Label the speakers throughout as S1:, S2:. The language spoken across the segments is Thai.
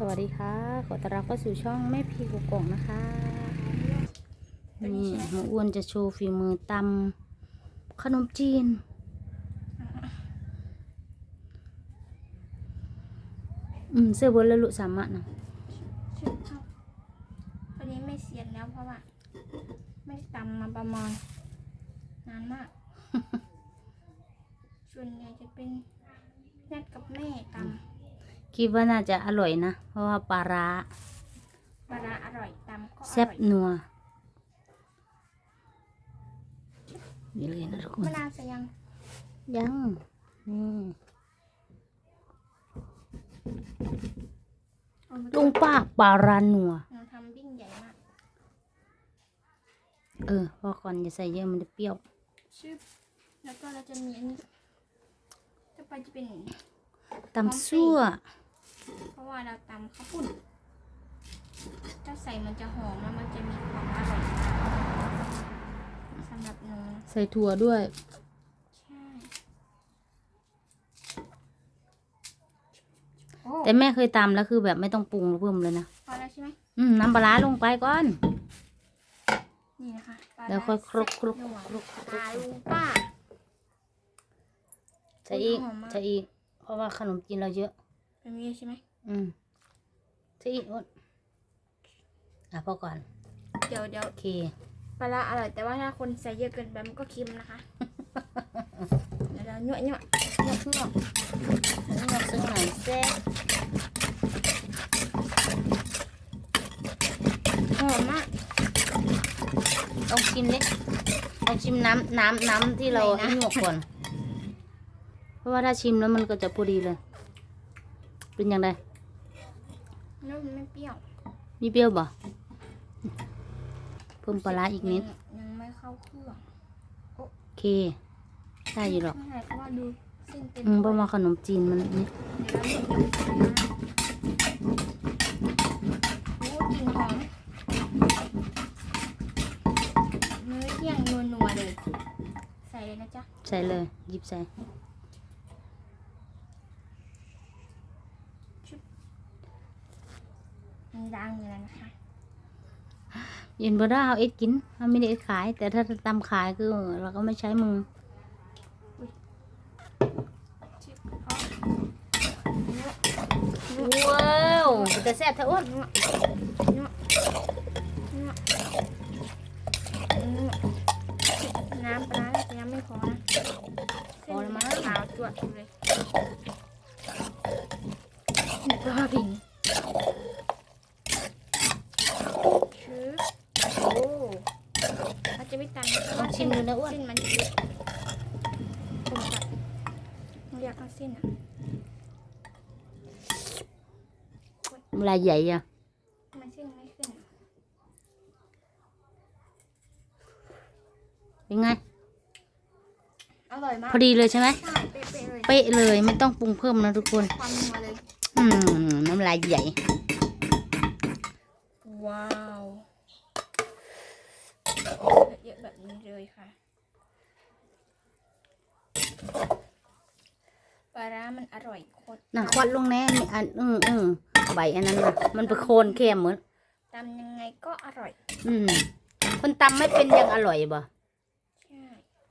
S1: สวัสดีค่ะ ขอต้อนรับเข้าสู่ช่องแม่พีกุกกงนะคะนี่หมูอ้วนจะโชว์ฝีมือตำขนมจีน อืม เสื้อบนแล้วลุสามารถนะ
S2: ชุดครับวันนี้ไม่เสียนแล้วเพราะว่า ไม่ได้ตำมาประมาณนานมาก ส่วนใหญ่จะเป็นแม่กับแม่ต
S1: คิดว่าน่าจะอร่อยนะ เพราะว่าปลาร้าำ
S2: ปลาร้าอร่อยตำก็อ
S1: แซ่บ
S2: ร่อย
S1: นัวนี่เลยนะทุกคน
S2: มะนาวใส่ยัง
S1: ยังนี่
S2: เอามา
S1: ลุงปากปลาร้านัว
S2: หนูทำบิ้งใหญ่มาก
S1: เออพอก่อนอย่าใส่เยอะมันจะเปรี้ยว
S2: ชึบแล้วก็เราจะมีอันนี้ต่อไปจะเป็น
S1: ตำซั่ว
S2: เพราะว่าเราตำข้าวปุ้นถ้าใส่มันจะหอมแล้วมันจะมีความอร่อยสำหรับหนู
S1: ใส่ถั่วด้วย
S2: ใช่โอ้
S1: แต่แม่เคยตำแล้วคือแบบไม่ต้องปรุงเพิ่มเลยนะ
S2: พอแล้วใช่ไหม
S1: อืมน้ำปลาร้าลงไปก่อน
S2: นี่นะคะปา
S1: แล้วค่อยคลุกคลุก
S2: แซ่บนัว
S1: คลุก
S2: ปลาลุงป้า
S1: ใส่อีก
S2: หอมมาก
S1: ใส่อีก เพราะว่าขนมจีนเราเยอะ
S2: แบบนี้ใช่ไหม
S1: อืมใส่อีกอ้นอะพอก่อน
S2: เดี๋ยวเดี๋ยว
S1: โอเค
S2: ปลาร้าอร่อยแต่ว่าถ้าคนใส่เยอะเกินไปมันก็เค็มนะคะเดี๋ยวเราหยวดหยวด
S1: งอกงอกงอกซึ่งหน่อยแซ่บ
S2: หอมมาก
S1: ลองชิมดิลองชิมน้ำน้ำน้ำที่เรา
S2: ไหนนะ
S1: ให้หยวกก่อน เพราะว่าถ้าชิมแล้วมันก็จะพอดีเลย เป็นยังไง
S2: แล้วมันไม่เปรี้ยว
S1: มีเปรี้ยวบ่เพิ่มปลาร้าอีกนิด
S2: ยังยังไม่เข้าเครื่อง
S1: โอเค ได้อยู่หรอก
S2: ไม่ใช่เพราะว่าดูเส้นเต็ม
S1: อืมเพ
S2: ถ้ว
S1: ราะ
S2: ย
S1: ว่าขนมจีนมันนี่
S2: โอ้กลิ่นหอมมื้อเที่ยงนัวๆเลยใส่เลยนะจ๊ะ
S1: ใส่เลยหยิบใส่
S2: มีล้างมือแล้วนะคะ
S1: ยินบ่ได้เอาเอ็ดกินเขาไม่ได้เอ็ดขาย แต่ถ้าตำขายคือเราก็ไม่ใช้มือ
S2: ชิบเพราะ
S1: ว้าวแต่แซ่บเท่าอ้วน
S2: นัวนัวนัวนัวน้ำปลาร้าจะยังไม่พอนะ
S1: พอแล้วมั้ง
S2: ขาวจวดอยู่เลยปลาผิงชืบโอ้อาจจะไม่ตันนะเพราะ
S1: ลอ
S2: ว่าง
S1: ชิมดูนะอ้วน
S2: เส้นมันจะเยอะผมตัดผมอยาก เอาเส้นอะ
S1: เวลาใหญ่อะ
S2: ทำไมันเส้นไม่ขึ้นอะ
S1: เป็นไง
S2: อร่อยมาก
S1: พอดีเลยใช่ไหม
S2: ใช่เป๊ะๆเลย
S1: เป๊ะเลยไม่ต้องปรุงเพิ่มนะทุกคน
S2: ความนัวเลย
S1: อืม น้ำลายใหญ่
S2: ว้าว เยอะๆแบบนี้เลยค่ะ ปลาร้ามันอร่อยโคตร
S1: น่ะควัดลงแน่นี่อันอืมอืมใบอันนั้นน่ะมันไปโคนแค่เหมือน
S2: ตำยังไงก็อร่อย
S1: อืมคนตำไม่เป็นยังอร่อยบ่
S2: ใช่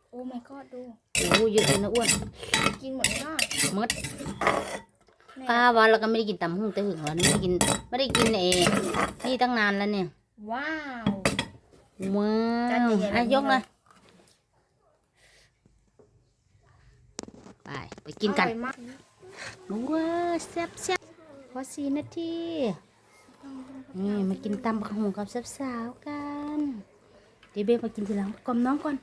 S2: โอ้ my god ดู
S1: โอ้เยอะเลยนะอ้วน
S2: กินหมดเลยเนาะ
S1: หมด
S2: แม่
S1: ป้าว่าเราก็ไม่ได้กินตำหุ่งแต่หึงแล้วไม่ได้กินไม่ได้กินเอนี่ตั้งนานแล้วเนี่ย
S2: ว้าว
S1: ว้า
S2: จาน
S1: ว
S2: ใหญ่ๆแบบนี้
S1: อะยก
S2: เล
S1: เลย ไปไปกินกัน
S2: อร่อยมาก
S1: ว้าวแซ่บแซ่บพอสี่นาทีนี่มากินตำบักหุ่งกับสาวๆกัน เดี๋ยวเบมากินทีหลังกลมน้องก่อน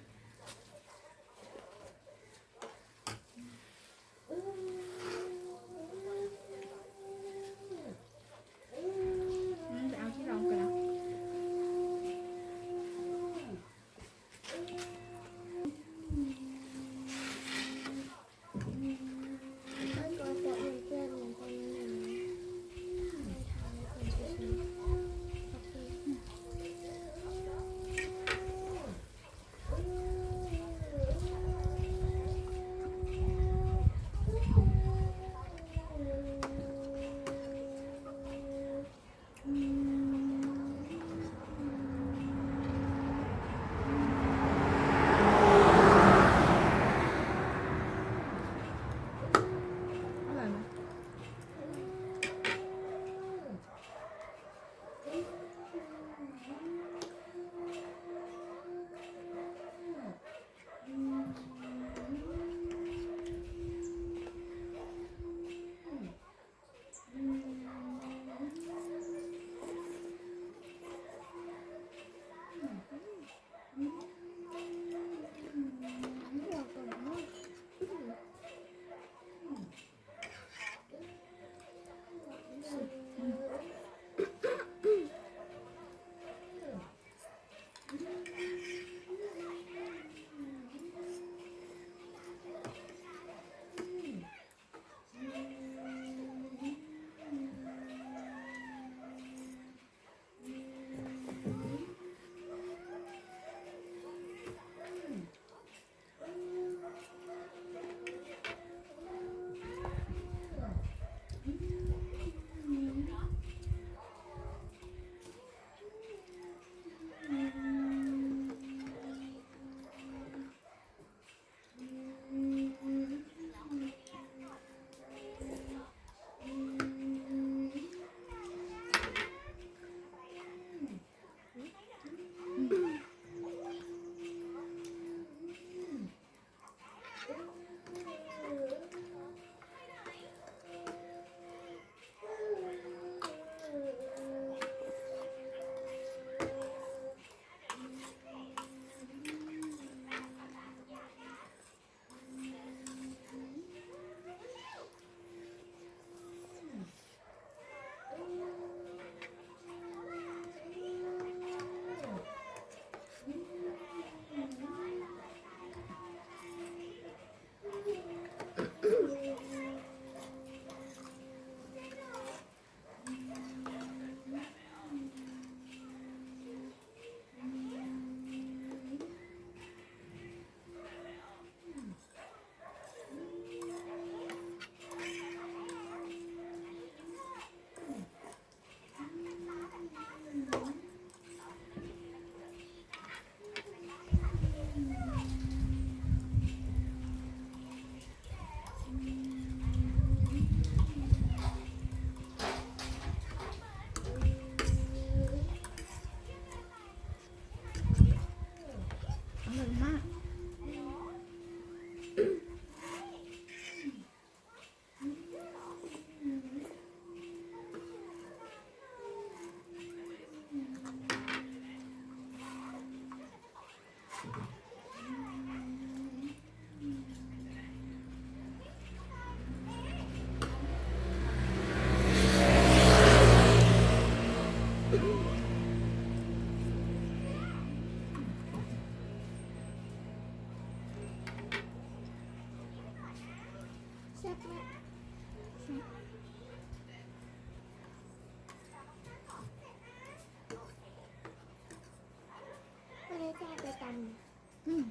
S2: อืม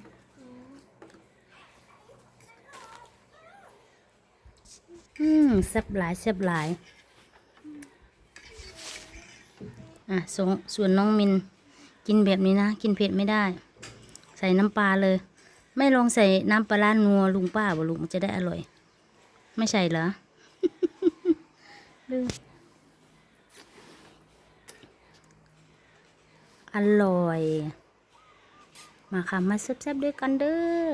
S1: อืมแซ่บหลายแซ่บหลาย อะส่วนส่วนน้องมิน กินแบบนี้นะ กินเผ็ดไม่ได้ ใส่น้ำปลาเลย ไม่ลองใส่น้ำปลาร้านัวลุงป้าบ่ลุงมันจะได้อร่อย ไม่ใส่เหรอลืมอร่อย มาค่ะมาแซ่บๆด้วยกันเด้อ